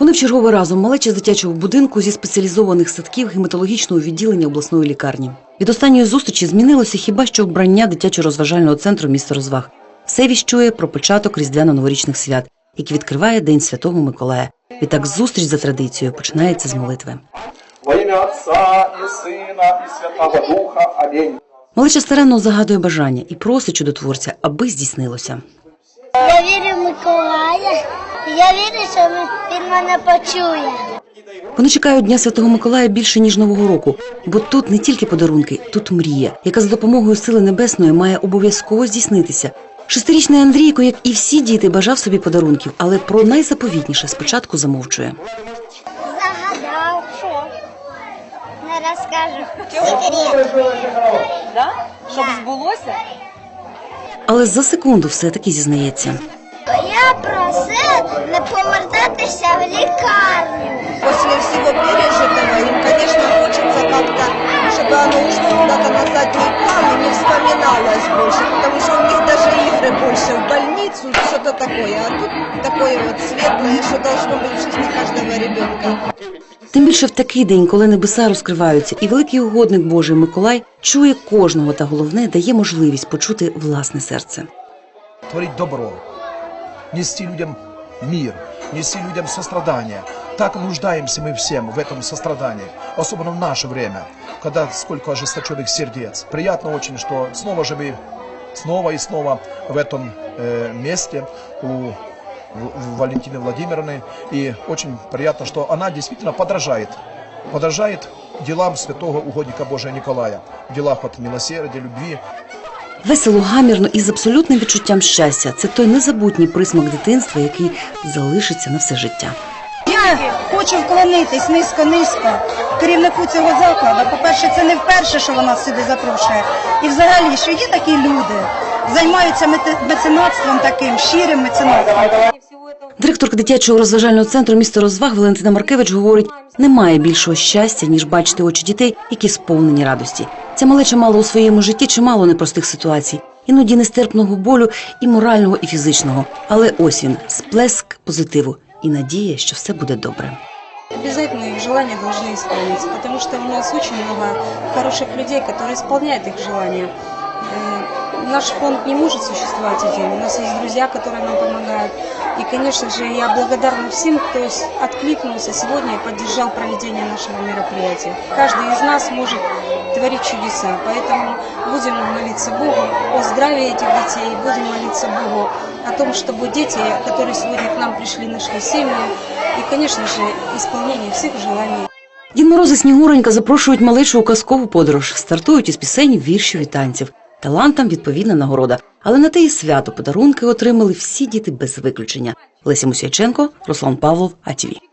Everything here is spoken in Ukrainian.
Вони в черговий разом малеча з дитячого будинку зі спеціалізованих садків гематологічного відділення обласної лікарні. Від останньої зустрічі змінилося хіба що вбрання дитячо-розважального центру міста розваг. Все віщує про початок різдвяно-новорічних свят, які відкриває День Святого Миколая. Відтак зустріч за традицією починається з молитви. Во ім'я Отця і Сина, і Святого Духа. Амінь. Малеча старанно загадує бажання і просить чудотворця, аби здійснилося. Я вірю в Миколая. Я вірю, що він- мене почує. Вони чекають Дня Святого Миколая більше ніж Нового року, бо тут не тільки подарунки, тут мрія, яка за допомогою сили небесної має обов'язково здійснитися. Шестирічний Андрійко, як і всі діти, бажав собі подарунків, але про найзаповітніше спочатку замовчує. Загадав, що не розкажу. Да? Щоб збулося? Але за секунду все-таки зізнається. Я просив не повертатися в лікарню. После всего пережитого им, конечно, хочется как-то, чтобы оно ушло куда-то на задний план и не вспоминалось больше, потому что у них даже игры больше в больницу, что-то такое. А тут такое вот светлое, что должно быть в жизни каждого ребенка. Тим більше в такий день, коли небеса розкриваються, і великий угодник Божий Миколай чує кожного та головне дає можливість почути власне серце. Творить добро, нести людям мир, нести людям сострадание. Так нуждаемся мы всем в этом сострадании, особенно в наше время, когда сколько ожесточенных сердец. Приятно очень, что снова же мы снова и снова в этом э, месте у В- в Валентины Владимировны. И очень приятно, что она действительно подражает. Подражает делам святого угодника Божия Николая. В делах от милосердия, любви, Весело, гамірно і з абсолютним відчуттям щастя це той незабутній присмак дитинства, який залишиться на все життя. Я хочу вклонитись низько-низько керівнику цього закладу. По-перше, це не вперше, що вона сюди запрошує. І взагалі, що є такі люди, займаються меценатством таким, щирим меценатством. Директорка дитячого розважального центру місто розваг Валентина Маркевич говорить: немає більшого щастя, ніж бачити очі дітей, які сповнені радості. Ця малеча мала у своєму житті чимало непростих ситуацій, іноді нестерпного болю і морального, і фізичного. Але ось він сплеск позитиву і надія, що все буде добре. Обязательно их желания должны исполниться, потому что у нас очень много хороших людей, которые исполняют их желания. Э, Наш фонд не может существовать один. У нас есть друзья, которые нам помогают. И, конечно же, я благодарна всем, кто с- откликнулся сегодня и поддержал проведение нашего мероприятия. Каждый из нас может творить чудеса, поэтому будем молиться Богу о здравии этих детей, будем молиться Богу о том, чтобы дети, которые сегодня к нам пришли, нашли семьи, и, конечно же, исполнение всех желаний. Дід Мороз і Снігуренька запрошують малечу у казкову подорож, стартують із пісень, віршів і танців. Талантам відповідна нагорода. Але на те і свято подарунки отримали всі діти без виключення. Леся Мусяченко, Руслан Павлов, АТВ.